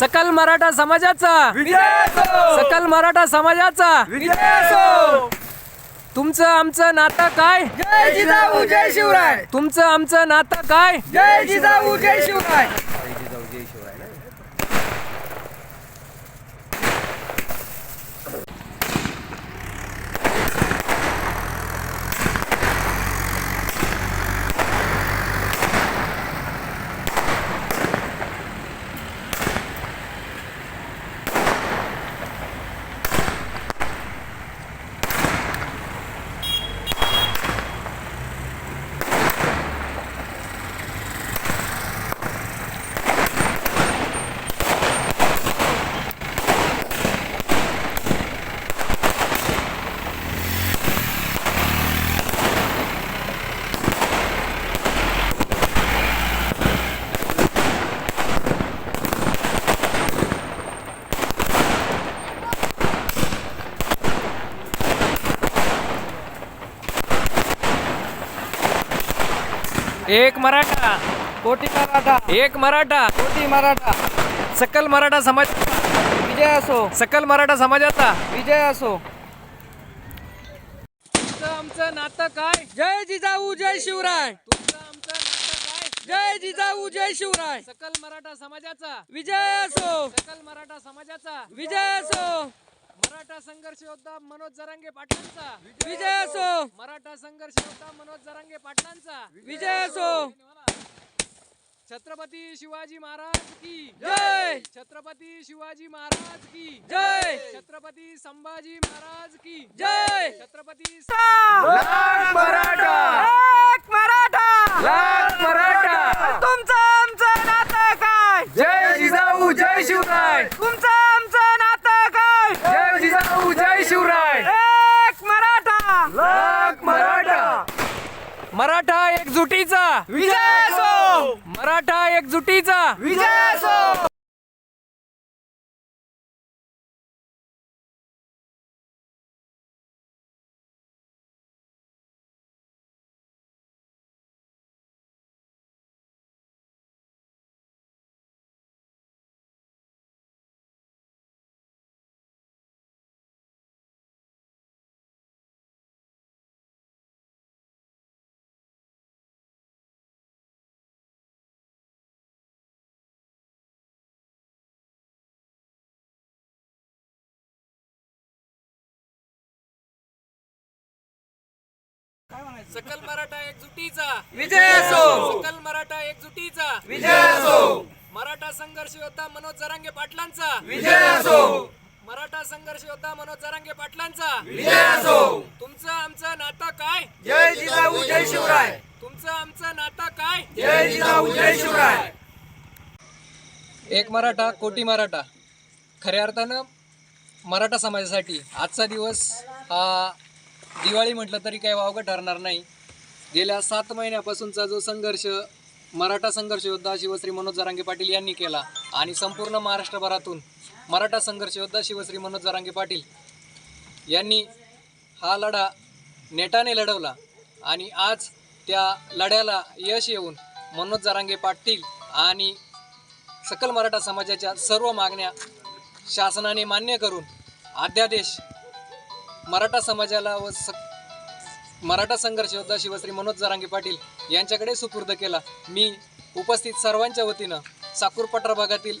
सकल मराठा समाजाचा. सकल मराठा समाजाचा. तुमचं आमचं नातं काय? जय जिजाऊ जय शिवराय! तुमचं आमचं नातं काय? जय जिजाऊ जय शिवराय! एक मराठा. कोटी मराठा. एक मराठा. कोटी मराठा. सकल मराठा समाज विजय असो. सकल मराठा समाजाचा. विजय असो. तुमचं आमचं नातं काय? जय जिजाऊ जय शिवराय. तुमचं आमचं नातं काय? जय जिजाऊ जय शिवराय. सकल मराठा समाजाचा. विजय असो. सकल मराठा समाजाचा. विजय असो. मराठा संघर्ष योद्धा मनोज जरांगे पाटलांचा. विजय असो. मराठा संघर्ष योद्धा मनोज जरांगे पाटलांचा. विजय असो. छत्रपती शिवाजी महाराज की. जय. छत्रपती शिवाजी महाराज की. जय. छत्रपती संभाजी महाराज की. जय. छत्रपती मराठा. एक मराठा. लाख मराठा. तुमचं आमचं नातं काय? जय जिजाऊ जय शिवराय. तुमचं आमचं नातं काय जय जिजाऊ जय शिवराय एक मराठा लाख मराठा मराठा एकजुटीचा. विजय असो! मराठा एकजुटीचा. विजय सकल मराठा एकजुटीचा. विजय असो. सकल मराठा एकजुटीचा. विजय असो. मराठा संघर्ष योद्धा मनोज जरांगे पाटलांचा. विजय असो. मराठा संघर्ष योद्धा मनोज जरांगे पाटलांचा. विजय असो. तुमचं आमचं नातं काय? जय जिजाऊ जय शिवराय. तुमचं आमचं नातं काय? जय जिजाऊ जय शिवराय. एक मराठा कोटी मराठा. खऱ्या अर्थानं मराठा समाजासाठी आजचा दिवस हा दिवाळी म्हटलं तरी काही वावगं ठरणार नाही. गेल्या सात महिन्यापासूनचा जो संघर्ष मराठा संघर्ष योद्धा शिवश्री मनोज जरांगे पाटील यांनी केला आणि संपूर्ण महाराष्ट्रभरातून मराठा संघर्ष योद्धा शिवश्री मनोज जरांगे पाटील यांनी हा लढा नेटाने लढवला आणि आज त्या लढ्याला यश येऊन मनोज जरांगे पाटील आणि सकल मराठा समाजाच्या सर्व मागण्या शासनाने मान्य करून अध्यादेश मराठा समाजाला व स मराठा संघर्ष योद्धा शिवश्री मनोज जरांगे पाटील यांच्याकडे सुपूर्द केला. मी उपस्थित सर्वांच्या वतीनं साकूर पठार भागातील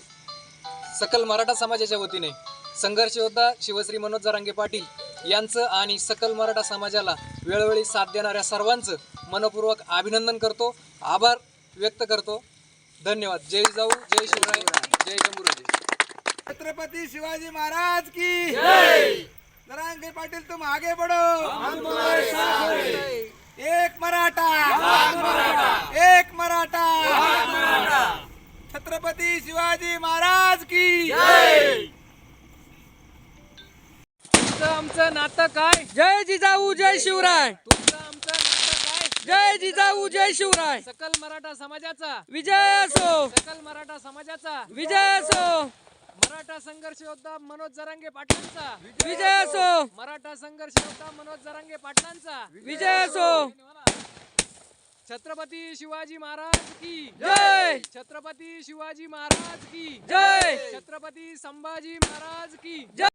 सकल मराठा समाजाच्या वतीने संघर्ष योद्धा शिवश्री मनोज जरांगे पाटील यांचं आणि सकल मराठा समाजाला वेळोवेळी साथ देणाऱ्या सर्वांचं मनपूर्वक अभिनंदन करतो. आभार व्यक्त करतो. धन्यवाद. जय जाऊ जय शिवराय जय शंभूराजे छत्रपति शिवाजी महाराज की जरांगे पाटिल तुम आगे बढ़ो। हम तुम्हारे साथ एक मराठा। एक मराठा। छत्रपति शिवाजी महाराज की। तुमचं आमचं नातं काय? जय जिजाऊ जय शिवराय। तुमचं आमचं नातं काय? जय जिजाऊ जय शिवराय। सकल मराठा समाजाचा। विजय असो। सकल मराठा समाजाचा। विजय असो। मराठा संघर्ष योद्धा मनोज जरांगे पाटलांचा. विजय असो. मराठा संघर्ष योद्धा मनोज जरांगे पाटलांचा. विजय असो. छत्रपती शिवाजी महाराज की. जय. छत्रपती शिवाजी महाराज की. जय. छत्रपती संभाजी महाराज की. जय.